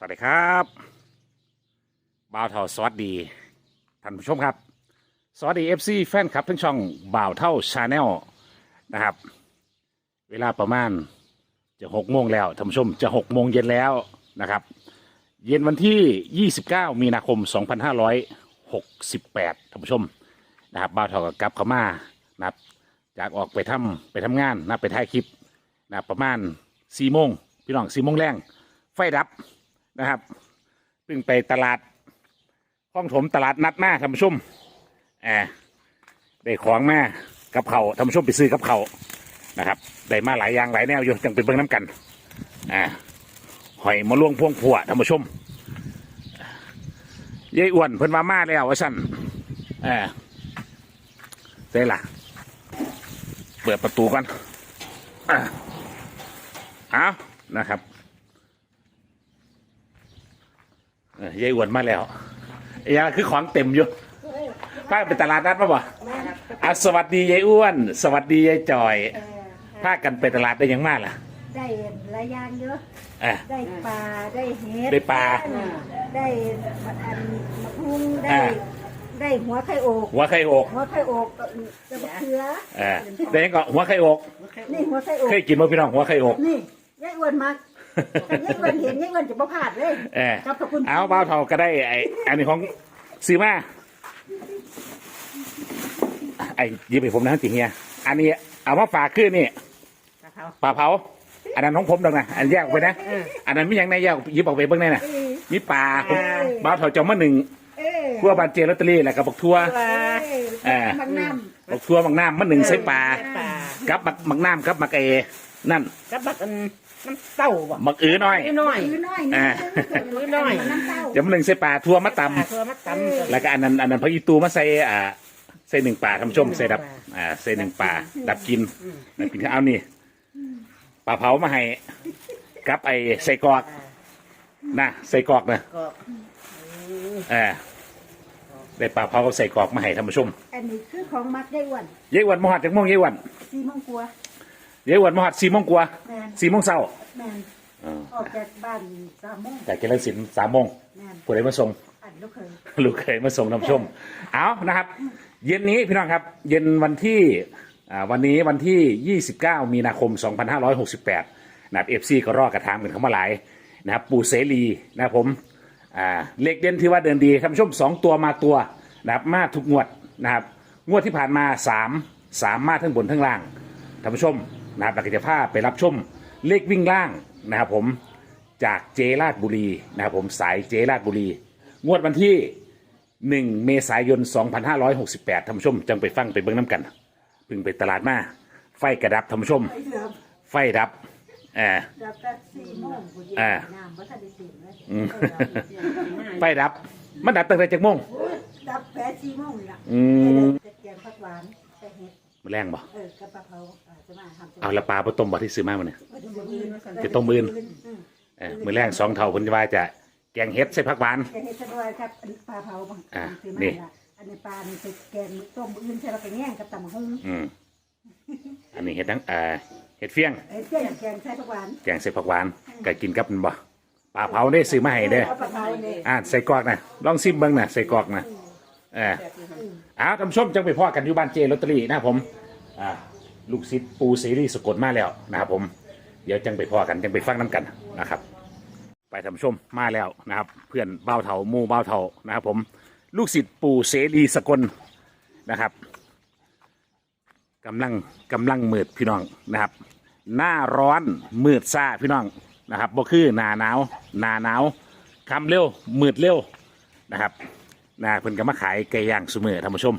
สวัสดีครับบ่าวเท่าสวัสดีท่านผู้ชมครับ สวัสดีเอฟซีแฟนคลับทั้งช่องบ่าวเท่าชาแนลนะครับ เวลาประมาณจะหกโมงแล้วท่านผู้ชมจะหกโมงเย็นแล้วนะครับ เย็นวันที่ 29 มีนาคม 2568ท่านผู้ชมนะครับบ่าวเท่ากับกลับเข้ามานะครับจากออกไปทำไปทำงานนะไปถ่ายคลิปนะประมาณ4โมงพี่น้อง4โมงแรงไฟดับ นะครับเพิ่งไปตลาดห้องถมตลาดนัดมาท่านผู้ชมแอบได้ของมากับเขาท่านผู้ชมไปซื้อกับเขานะครับ ได้มาหลายอย่างหลายแนวอยู่จังเป็นเบิ่งน้ำกันอ่าหอยมะล่วงพวงผัวท่านผู้ชมยายอ้วนเพิ่นมามาแล้วว่าสั่นเอ่าได้ล่ะ เปิดประตูก่อนอ่าเอานะครับ เอ้ ยยายอ้วนมาแล้วไอ้ยาคือของเต็มอยู่พาไปตลาดนัดมาบ่อะสวัสดียายอ้วน สวัสดียายจอยพากันไปตลาดได้ยังมากล่ะ ได้หลายอย่างเยอะอะ ได้ปลาได้เห็ดได้ปลา ได้อันมะพุงได้อ่าได้หัวไข่โอกหัวไข่อกหัวไข่โอกจะมะเขือเอ่าได้ยังก็หัวไข่อกนี่หัวไข่โอกเคยกินมั้พี่น้องหัวไข่อกนี่ยายอ้วนมากถ้า ยายอ้วนเห็นยายอ้วนจะบ่พลาดเลยเออขอบคุณเอาเบ้าเท่าก็ได้ไอ้อันนี้ของซื้อมาไอ้หยิบให้ผมนะจิเฮียอันนี้เอามาฝากขึ้นนี่ปลาเผา อันนั้นของผมดอกนะอันแยกออกไปนะอันนั้นไม่ยังในแยกหยิบออกไปเบื้องในน่ะมีปลาเบ้าเท่าเจอมาหนึ่งเออทั่วบานเจลอตเตอรี่แล้วก็บักทั่วเออมังน้บักทั่วบักน้ำมันหนึ่งใส่ปลา ปลากับบักบักน้ำกับบักเอนั่น กับบักอัน น้ำเต้าบ่บักอือน้อยนิดหน่อยำคือน้อยอ่าคือน้อย น้ำเต้าเดี๋ยวมันหนึ่งใส่ปลาทั่วมาตปลาเพื่อมาตำำแล้วก็อันนั้นอันนั้นพระอีตูมาใส่อ่าใส่หนึ่งปลาท่านผู้ชมใส่ดับอ่าใส่หนึ่งปลาดับกินดับกินเอานี่ปลาเผามาให้กับไอ้ใส่กรอกนะใส่กรอกนะก็เออได้ปลาเผากับใส่กรอกมาให้ท่านผู้ชมอันนี้คือของมักยายอ้วนเย้อ้วันมหัดจากโมงเย้อ้วันสี่โมงกว่า เย้อ้วันมหัดสี่โมงกว่าแม่นสี่โมงเช้าแม่นอ่าออกจากบ้านสามโมงแต่เกลังสินสามโมงแม่นผู้ใดมาส่ง อันลูกเคยลูกเคยมาส่งน้ำชม เอานะครับ เย็นนี้พี่น้องครับ เย็นวันที่อ่าวันนี้วันที่ 29 มีนาคม 2568นะครับเอฟซีก็รอกระทางเป็นเข้ามาหลายนะครับ ปูเสรีนะครับผมอ่าเลขเด่นที่ว่าเดินดีท่านผู้ชมสองตัวมาตัวนะครับมาทุกงวดนะครับ งวดที่ผ่านมา 3 3 มาทั้งบนทั้งล่างท่านผู้ชม นะครับเราก็จะพาไปรับชมเลขวิ่งล่างนะครับผมจากเจราดบุรีนะครับผมสายเจราดบุรี งวดวันที่ 1 เมษายน 2568ท่านผู้ชม จังไปฟังไปเบิ่งน้ำกันเพิ่งไปตลาดมา ไฟกระดับท่านผู้ชมไอ้เหลือมไฟดับแอบดับแต่สี่โมงกูเย็นอ่า น้ำบ่ทันได้ตื่นเลยอืมไฟดับ มันดับตั้งแต่จากโมงโอ้ยดับแปดสี่โมงนี่ล่ะอืมจะแกงผักหวานจะเห็ดมันแรงบ่เออกระปะเพราอ่า จะมาทำเอาละปลาปลาต้มบ่ที่ซื้อมามันเนี่ยจะต้มอื่นจะต้มอื่นอืมเออมือแรงสองเท่าเพิ่นจะว่าจะแกงเฮ็ดใส่ผักหวาน แกงเห็ดสะด้วยครับอันปลาเผาบางอ่าซื้อนี่มาละอันนี้ปลานี่เป็นแกงต้มอื่นใช่แล้วก็แง่งกับตำหุ้งอืมอันนี้เฮ็ดทั้งเอ่อเฮ็ดเฟี้ยง เอ้ยเจ้าแกงใส่ผักหวานแกงใส่ผักหวานก็กินกับมันบ่ปลาเผาได้ซื้อมาให้เด้อเอาปลาเผาเนี่ยอ่าใส่กรอกนะลองซิมเบิ่งนะใส่กรอกนะเอออ้าวท่านผู้ชมจังไปพ่อกันอยู่บ้านเจลอตเตอรี่นะครับผม อ่า ลูกศิษย์ปูซีรีส์สกลมาแล้วนะครับผมเดี๋ยวจังไปพ่อกันจังไปฟังน้ำกันนะครับ ไปท่านผู้ชมมาแล้วนะครับ เพื่อนเบ้าเถาหมู่เบ้าเถานะครับ ผมลูกศิษย์ปู่เสรีสกลนะครับกำลังกำลังมืดพี่น้องนะครับ หน้าร้อนมืดซ่าพี่น้องนะครับบ่คือหนาหนาวหนาหนาวคำเร็วมืดเร็วนะครับนาเพิ่นก็มาขายไก่ย่างสุมือท่านผู้ชม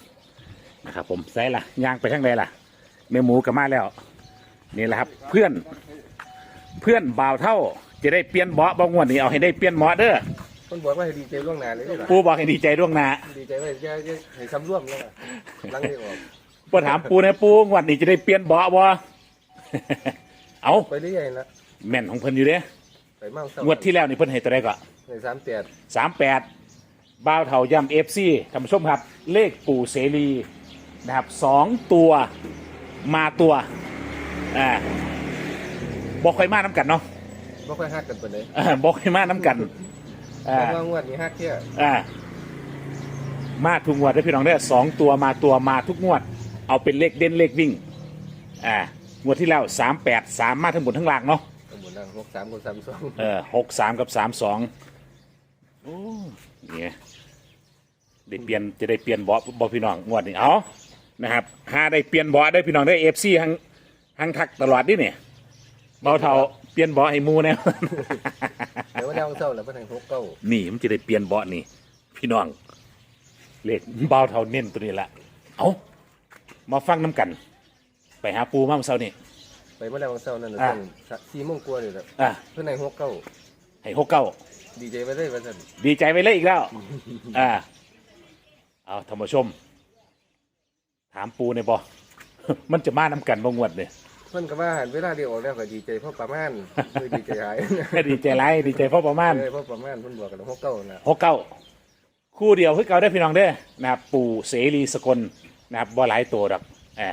นะครับผมใส่ละย่างไปทางใดล่ะ แม่หมูก็มาแล้ว นี่แหละครับ เพื่อน เพื่อนบ่าวเท่า จะได้เปลี่ยนเบาะบางวันนี้เอาให้ได้เปลี่ยนเบาะเด้อคนบอกว่าให้ดีใจล่วงหน้าเลยนี่หรอปูบอกให้ดีใจล่วงหน้าดีใจว่าจะจะให้ซ้ำร่วมแล้วอะหลังที่ออกปถามปูนะปูงวันนี้จะได้เปลี่ยนเบาะบ่เอาไปเรื่อยๆนะแม่นของเพิ่นอยู่เด้ไปเมาเศร้างวดที่แล้วนี่เพิ่นให้ตัวใดก็ในสามแปดสามแปดบ้าวเถาย่ำเอฟซีท่านผู้ชมครับ เลขปู่เสรีนะครับสองตัว มาตัวอ่าบอกค่อยมาน้ำกันเนาะไม่ค่อยฮักกันไปเลยเออบอกค่อยมาน้ำกันอ่าแต่ว่างวดนี้ฮักเที่ยอ่ามาทุกงวดได้อพี่น้องได้อสองตัวมาตัวมาทุกงวด เอาเป็นเลขเด่นเลขวิ่งอ่างวดที่แล้วสามแปดสามมาทั้งหมดทั้งหลังเนาะทั้งหมดนั่งหกสามกับสามสองเออหกสามกับสามสองโอ้เนี่ยได้เปลี่ยนจะได้เปลี่ยนเบาะบอพี่น้องงวดนี้เอา นะครับหาได้เปลี่ยนเบาะได้พี่น้องได้เอฟซีหังหังทักตลอดดิเนี่ยเบาเท่าเปลี่ยนเบาะให้หมูแนวแต่ว่าแนวเศร้าแล้วก็ทางหกเก้านี่มันจะได้เปลี่ยนเบาะนี่ พี่น้องเลขเบาเท่าเน้นตัวนี้ละเอามาฟังน้ำกัน ไปหาปูมาเมื่อเช้านี่ไปเมื่อแรงเศร้านั่นน่ะอ่าตั้งสี่โมงกว่าเลยแหละอะเพื่อนในหกเก้าให้หกเก้าดีใจไปเลยว่าสันดีใจไปเลยอีกแล้ว อ่าเอาธรรมชม ถามปูในอยบอมันจะมาน้ำกันบ่งวดเนี่ยเพื่อนก็ว่าหันเวลาเดียวออกแล้วก็ดีใจเพราะประมาณคือดีใจหายดีใจไรดีใจเพราะประมาณเลยเพราะประมาณเพื่อนบอกกันหกเก้าน่ะหกเก้าคู่เดียวคือเก่าได้อพี่น้องเด้อนะครับปู่เสรีสกลนะครับบ่หลายตัวดอกอ่า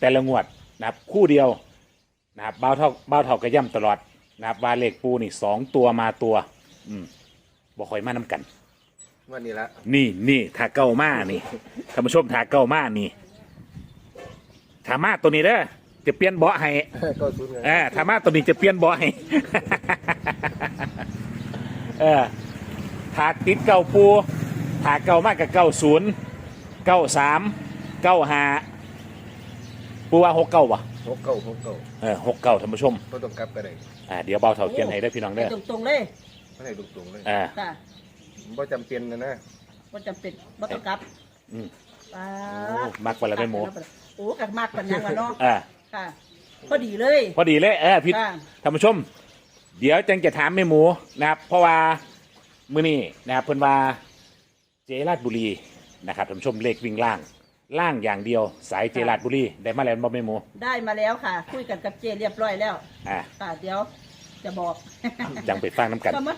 แต่ละงวดนะครับคู่เดียวนะครับเบ้าเท่าเบ้าเท่ากระย่ำตลอดนะครับว่าเลขปูนี่สองตัวมาตัว อืมบ่ค่อยมาน้ำกัน วันนี้ละ นี่นี่ทาเก้ามานี่ท่านผู้ชมทาเก้ามานี่ ถามาตัวนี้เด้อจะเปลี่ยนเบาะให้เก้าศูนย์ไงเออถามาตัวนี้จะเปลี่ยนเบาะให้ เออถาติดเก้าปูถาเก้ามากกับเก้าศูนย์เก้าสามเก้าห้าปูว่าหกเก้าปะหกเก้าหกเก้าเออหกเก้าท่านผู้ชมก็ต้องกลับไปได้อ่าเดี๋ยวเบาเท่าเปลี่ยนให้ได้อพี่น้องเด้อตรงๆเลยไม่ได้ตรงๆเลยอ่า ค่ะบ่จำเป็นนะนะบ่จำเป็นบ่ต้องกลับอืม ป้าโอ้มักไปแล้วแม่หมู โอ้กัมากกันยังวะเนาะอ่าค่ะพอดีเลย พอดีเลยเออพี่ค่ะ ท่านผู้ชม เดี๋ยวจังจะถามแม่หมูนะครับ เพราะว่ามื้อนี้นะครับเพิ่นว่าเจราดบุรีนะครับท่านผู้ชมเลขวิ่งล่าง ล่างอย่างเดียว สายเจราดบุรีได้มาแล้วบ่แม่หมูได้มาแล้วค่ะ คุยกันกับเจเรียบร้อยแล้วอ่าค่ะเดี๋ยวจะบอกจังไปฟังน้ำกัน ก็มัน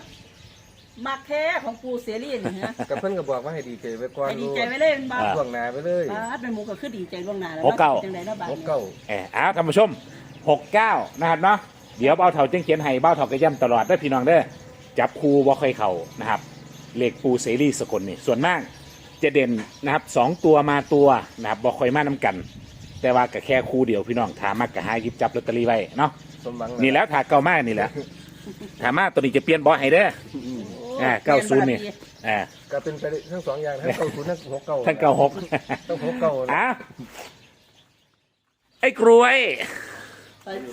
มักแท้ของปูเสรีนี่ฮะกับเพื่อนก็บอกว่าให้ดีใจไว้ก่อนให้ดีใจไว้เลยมันบ้าอ่าช่วงหนาไปเลยป้าเป็นหมูก็คือดีใจล่วงหน้าแล้วหกเก้า จังไดเนาะบ้านหกเก้าเอออ้าวท่านผู้ชม69นะครับเนาะเดี๋ยวเบ้าเถาจังเขียนให้เบ้าเถากระย่ำตลอดได้อพี่น้องเด้อจับคูบ่ค่อยเข่านะครับเลขปูเสรีสกลนี่ส่วนมากจะเด่นนะครับสองตัวมาตัวนะครับบ่ค่อยมาน้ำกัน แต่ว่าก็แค่คู่เดียวพี่น้องถามมากก็หาหยิบจับลอตเตอรี่ไว้เนาะสมหวังะนี่แล้วถาเก่ามากนี่แหละถามมาตัวนี้จะเปลี่ยนบอให้เด้อโอ่าเก้าศูนย์นี่อ่าก็เป็นไปได้ทั้งสองอย่างทั้งเก้าศูนย์ทั้งหกเก้าทั้งเก้าหกทั้งหกเก้านะอ้าวไอ้กรวย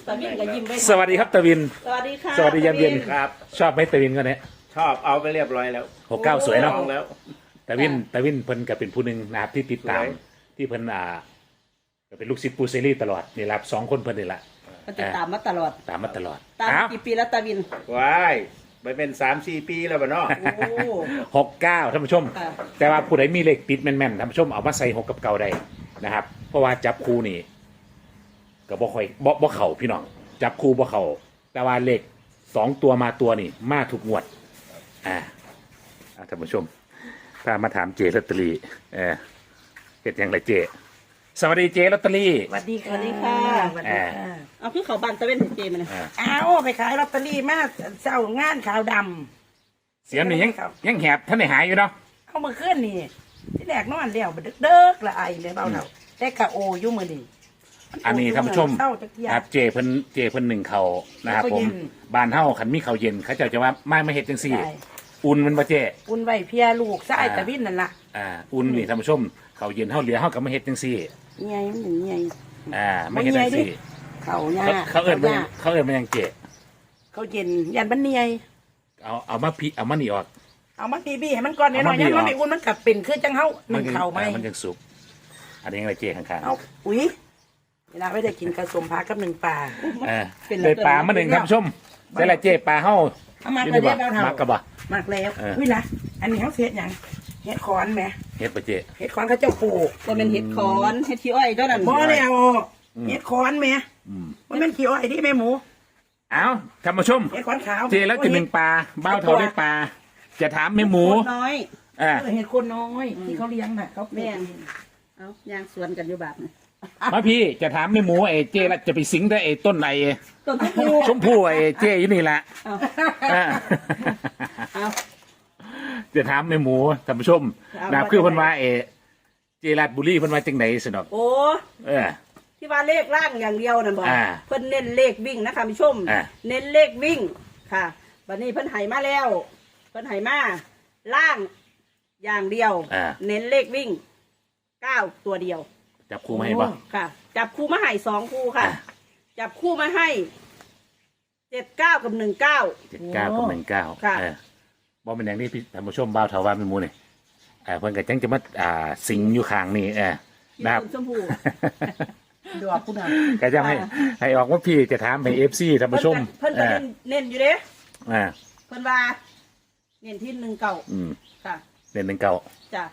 ตาวินก็ยิ้มไว้สวัสดีครับตะวิน สวัสดีค่ะสวัสดียามเย็นตวิครับ ชอบไหมตะวินก็เนี่ยชอบเอาไปเรียบร้อยแล้วหกเก้าสวยเนาะลองแล้ว ตะวินตะวินเพิ่นก็เป็นผู้หนึ่งนะครับที่ติดตาม สวย ที่เพิ่นอ่าก็เป็นลูกศิษย์ปูเซรี่ตลอดนี่แหละครับสองคนเพิ่นนี่แหละมันจะตามมาตลอด ตามมาตลอดตามอ้าวกี่ปีแล้วตาวินว้าย ไปเป็นสามสี่ปีแล้วบ่เนาะโอ้หกเก้าท่านผู้ชม ค่ะ แต่ว่าผู้ใดมีเลขติดแม่นๆท่านผู้ชมเอามาใส่หกกับเก่าได้นะครับ เพราะว่าจับคู่นี่ก็บ่ค่อยบ่บ่เข่าพี่น้อง จับคู่บ่เข่าแต่ว่าเลขสองตัวมาตัวนี่มาถูกงวด อ่าอ่าท่านผู้ชมถ้ามาถามเจลอตเตอรี่เออเห็ดยังไรเจ สวัสดีเจลอตเตอรี่ สวัสดีสค่ะวัสดีค่ะ สวัสดีค่ะ เอาคือเขาบ้านตะเวนของเจมันนะอ่า เอาไปขายลอตเตอรี่มาเศร้างานขาวดเสียงนี่ยังยังแหบท่านไหนหายอยู่เนาะำเอามาขึ้นนี่ที่แรกนอนเลี้ยวบัดเด้กละไอเลยเบาเท่าแต่กะโออยู่มือนี่อันนี้ท่านผู้ชมเศร้าจักเทียครับเจเพิ่นเจเพิ่นหนึ่งเขานะครับแล้วก็ผมเย็น บ้านเฮาขันมีเขาวเย็นเขาเจะจะว่าไม่ไม่เฮ็ดจังซี่ใช่อุ่นมันบ่เจ อุ่นไว้เพียลูกไส้อ่าตะวินนั่นล่ะ อ่าอุ่นนี่ท่านผู้ชม เขาวเย็นเฮาเหลือเฮาก็ไม่เฮ็ดจังซี่ ใหญ่มันใหญ่ อ่าไม่เฮ็ดจังซี่เขาหญ้าเขาเขาเอิ้นมันหญ้าเขาเอิ้นมันยังเจเขาเย็นยันบันเนียยเอาเอามาพี่เอามานี่ออก เอามาบีบีให้มันก่อนเนี่อยเอาหน่มาอยบียันออกมันไม่อุ่นมันกลับเป็นคือจังเฮาหนึ่งยังเข่าไหมอ่มันยังสุกอันนี้อะไรเจข้างเอาอุ้ยเวลาไม่ได้กินกระสมพากับหนึ่งปลาๆอ่าได้ปลามาหนึ่งท่านผู้ชมได้ละเจปลาเฮาเอามาอยู่กระนี่เดีบ่ยวเท่ามักกะบ่มากแล้วเออ อุ้ยนะอันนี้เขาเสียหยังเห็ดขอนไหม เฮ็ดบ่เจ เห็ดขอนเขาเจ้าปลูกว่าเป็นเห็ดขอนเห็ดขี้อ้อยเจ้านั่นบ่แล้วเห็ดขอนไหมอืมมันเป็นขี้อ้อยดิแม่หมูเอาท่านผู้ชม เห็ดขอนขาวเจแล้วจะหนึ่งปลาเบ้าเท่าได้ปลา จะถามแม่หมูโคตรน้อย อ่าเออเห็ดคนน้อยที่เขาเลี้ยงน่ะเขาปลูกแม่นเอายางสวนกันอยู่บาทนี่มาพี่จะถามแม่หมูไอ้เจแล้วจะไปสิงได้ไอ้ต้นไอ้ต้นทุกชมพู่ไอ้เจอยู่นี่แหละเอาอ่า เอา จะถามแม่หมูท่านผู้ชมถามนะว่าคือเพิ่นว่าเอเจราดบุรีเพิ่นว่าจังไดสนอกโอ้เออ ที่ว่าเลขล่างอย่างเดียวนั่นบอกอ่าเพิ่นเน้นเลขวิ่งนะคะผู้ชม อ่า เน้นเลขวิ่งค่ะวันนี้เพิ่นไห้มาแล้ว เพิ่นไห้มาล่างอย่างเดียว อ่า เน้นเลขวิ่งเก้าตัวเดียว จับคู่มาให้บ่ ค่ะ จับคู่มาให้สองคู่ค่ะ อ่าจับคู่มาให้เจ็ดเก้ากับหนึ่งเก้า เจ็ดเก้ากับหนึ่งเก้าค่ะ เออ บ่เป็นอย่างนี้พี่ท่านผู้ชมบ่าวเทาว่าแม่หมูนี่เออเพิ่นก็จังจะมาอ่าสิงอยู่ข้างนี่เออที่นะครับคุณชมพูดอกคุณอะก็จะให้ให้ออกว่าพี่จะถามให้ FC ท่านผู้ชมเพิ่นเอก็อเน้นเน้นอยู่เด้อ่าเพิ่นว่าเน้นที่หนึ่งเก้าอืมค่ะเล่นหนึ่งเก้าจ้ะ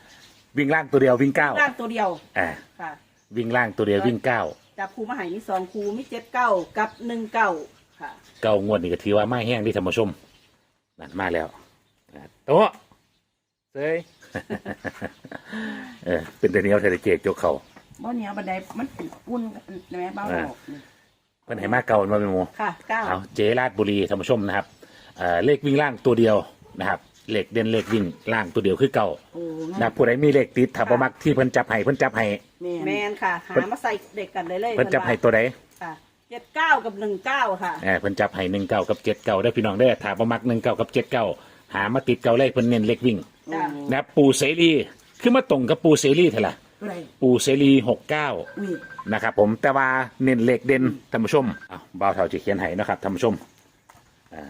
วิ่งล่างตัวเดียววิ่งเก้าล่างตัวเดียวอ่าค่ะวิ่งล่างตัวเดียววิ่งเก้าจับคู่มาให้มีสองคู่มีเจ็ดเก้ากับหนึ่งเก้าค่ะ เก้างวดนี่ก็ถือว่าไม่แห้งที่ท่านผู้ชมนั่นมาแล้วอ่า โต๊ะเซ้ยเออเป็นแต่เหนียวเทเลเจกโจกเขาบ่เหนียวบันไดมันเป็นอุ่นแม่เบ้าอ่าเพิ่นให้มาเก่ามาเป็นหมูค่ะเก้าเอาเจราดบุรีท่านผู้ชมนะครับเอ่อเลขวิ่งล่างตัวเดียวนะครับเลขเด่นเลขวิ่งล่างตัวเดียวคือเก่าโอ้นะผู้ใดมีเลขติดถ้าบ่มักที่เพิ่นจับให้เพิ่นจับให้แมนค่ะ หามาใส่เด็กกันเลยเลยเพิ่นจับให้ตัวใดค่ะเจ็ดเก้ากับหนึ่งเก้าค่ะ เออเพิ่นจับให้หนึ่งเก้ากับเจ็ดเก้าได้อพี่น้องได้อถ้าบ่มักหนึ่งเก้ากับเจ็ดเก้า หามาติดเก้าเลขเพิ่นเน้นเลขวิ่งจ้ะนะครับปูเสรีคือมาตรงกับปูเสรีเท่าไหร่อะไรปูเสรีหกเก้าอุ้ยนะครับผมแต่ว่าเน้นเลขเด่นท่านผู้ชมอ้าวบ่าวเท่าจะเขียนให้นะครับท่านผู้ชมอ่า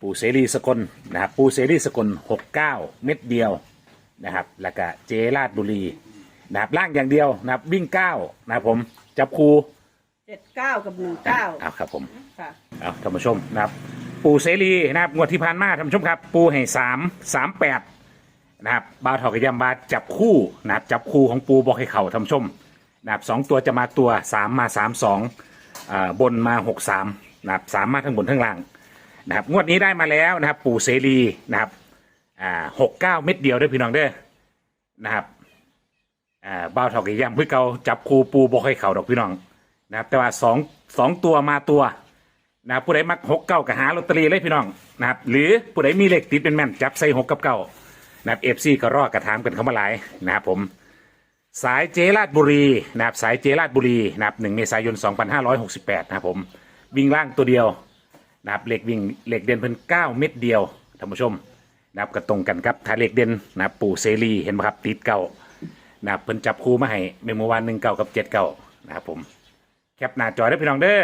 ปูเสรีสกลนะครับปูเสรีสกลหกเก้าเม็ดเดียวนะครับแล้วก็เจราดบุรีนะครับล่างอย่างเดียวนะครับวิ่งเก้านะครับผมจับคูเจ็ดเก้ากับหนึ่งเก้าอ้าวครับผมค่ะ เอาท่านผู้ชมนะครับ ปูเสรีนะครับงวดที่ผ่านมาท่านผู้ชมครับ ปูให้สามสามแปดนะครับบาวถอกบยำบาจับคู่นะครับจับคู่ของปูบอกให้เข่าท่านผู้ชมนะครับสองตัวจะมาตัวสามมาสามสองอ่าบนมาหกสามนะครับสามมาทั้งบนทั้งล่างนะครับงวดนี้ได้มาแล้วนะครับ ปูเสรีนะครับอ่าหกเก้าเม็ดเดียวด้อพี่น้องเด้อนะครับอ่าบาวถอกบยำเพื่อเกาจับคู่ปูบอกให้เข่าดอกพี่น้องนะครับแต่ว่าสองสองตัวมาตัว นะครับผู้ใดมักหกเก้าก็หาลอตเตอรี่เลยพี่น้องนะครับหรือผู้ใดมีเลขติดเป็นแม่นจับใส่หกกับเก้านะครับเอฟซีก็รอกระถามกันเข้ามาหลายนะครับผมสายเจราดบุรีนะครับสายเจราดบุรีนะครับหนึ่งเมษายน 2568 นะครับผมวิ่งล่างตัวเดียวนะครับเลขวิ่งเหลขเด่นเพิ่น9 เม็ดเดียวท่านผู้ชมนะครับก็ตรงกันครับถ้าเหลขเด่นนะครับปู่เสรีเห็นไหมครับติดเก้านะครับเพิ่นจับคู่มาให้เมื่อวานหนึ่งเก้ากับเจ็ดเก้านะครับผมแคปหน้าจอได้พี่น้องเด้อ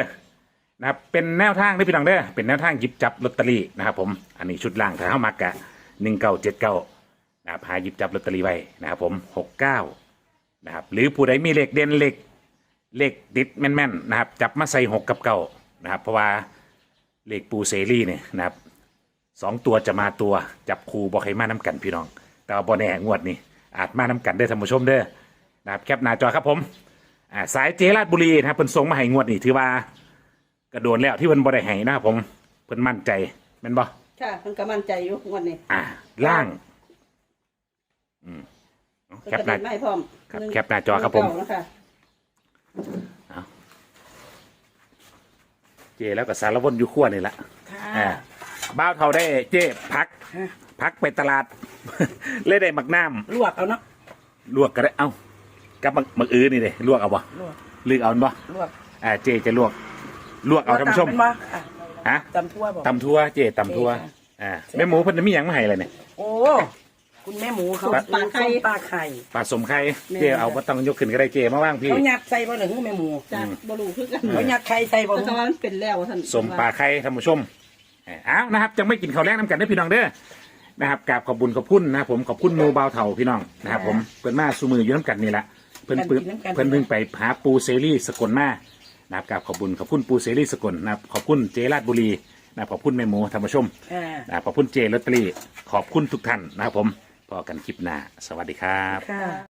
นะครับเป็นแนวทางที่พี่น้องเด้อเป็นแนวทางหยิบจับลอตเตอรี่นะครับผมอันนี้ชุดล่างถ้าเข้ามักะหนึ่งเก้าเจ็ดเก้านะครับหาหยิบจับลอตเตอรี่ไว้นะครับผมหกเก้านะครับหรือผู้ใดมีเลขเด่นเลขเลขติดแม่นๆนะครับจับมาใส่หกกับเก้านะครับเพราะว่าเลขปูเสรีเนี่ยนะครับสองตัวจะมาตัวจับคูบอกให้มาน้กันพี่น้อง แต่ว่าบอแน่งวดนี้อาจมาน้กันได้ท่านผู้ชมเด้อนะครับแคปหน้าจอครับผมอ่าสายเจราดบุรีนะครับเพิ่นส่งมาให้งวดนี้ถือว่า กระโดดแล้วที่เพิ่นบ่ได้ให้นะครับผมเพิ่นมั่นใจแม่นบ่ค่ะมันก็มั่นใจอยู่งวันนี้อ่า ล่าง อืมเอาก็แคปจะหน้าเด็นไม่พร้อมครับหนึ่งแคปหน้าจอครับผมหนึ่งเก้านะคะเจแล้วก็สารวนอยู่ขั้วนี่ละค่ะอ่าบ้าวเท่าได้เจ้พักฮะพักไปตลาด เลยได้หมักน้ลวกเอาเนาะำลวกก็ได้เอ้ากับหมักหมักอื้อนี่เด้ลวกเอาบ่ลวกลึกเอาบ่ลวก อ่าเจจะลวก ลวกเอาท่านผู้ชมเป็นบ่อะฮะตำทั่วบอก ตำทั่วเจตำทั่วเจค่ะ อ่าแม่หมูเพิ่นมีหยังมาให้เลยเนี่ย โอ้ คุณแม่หมูเขาปลาปลาไข่ ปลาไข่ปลาสมไข่แม่ เจเอาบ่ต้องยกขึ้นก็ได้เจมาว่างพี่ เขายัดใส่บ่หนึ่งแม่หมูจ้ะบ่รู้คือกันเขายัดไข่ใส่บ่เพราะว่ามันเป็นแล้วท่านสมปลาไข่ท่านผู้ชมเอ้าเอานะครับจังไม่กินข้าวแรกน้ำกันได้อพี่น้องเด้อนะครับกราบขอบบุญขอบคุณนะครับผมขอบคุณหมูเบาเถ่าพี่น้องนะครับผมเพิ่นมาสูมืออยู่น้ำกันนี่แหละเพิ่นเพิ่นเพิ่นเพิ่งไปหาปูเซรีสกลมา นะครับกราบขอบบุญขอบคุณปูเซรีสกลนะครับขอบคุณเจราดบุรีนะครับขอบคุณแม่หมูท่านผู้ชมอ่านะครับขอบคุณเจลอตเตอรี่ขอบคุณทุกท่านนะครับผมพอกันคลิปหน้าสวัสดีครับ ค่ะ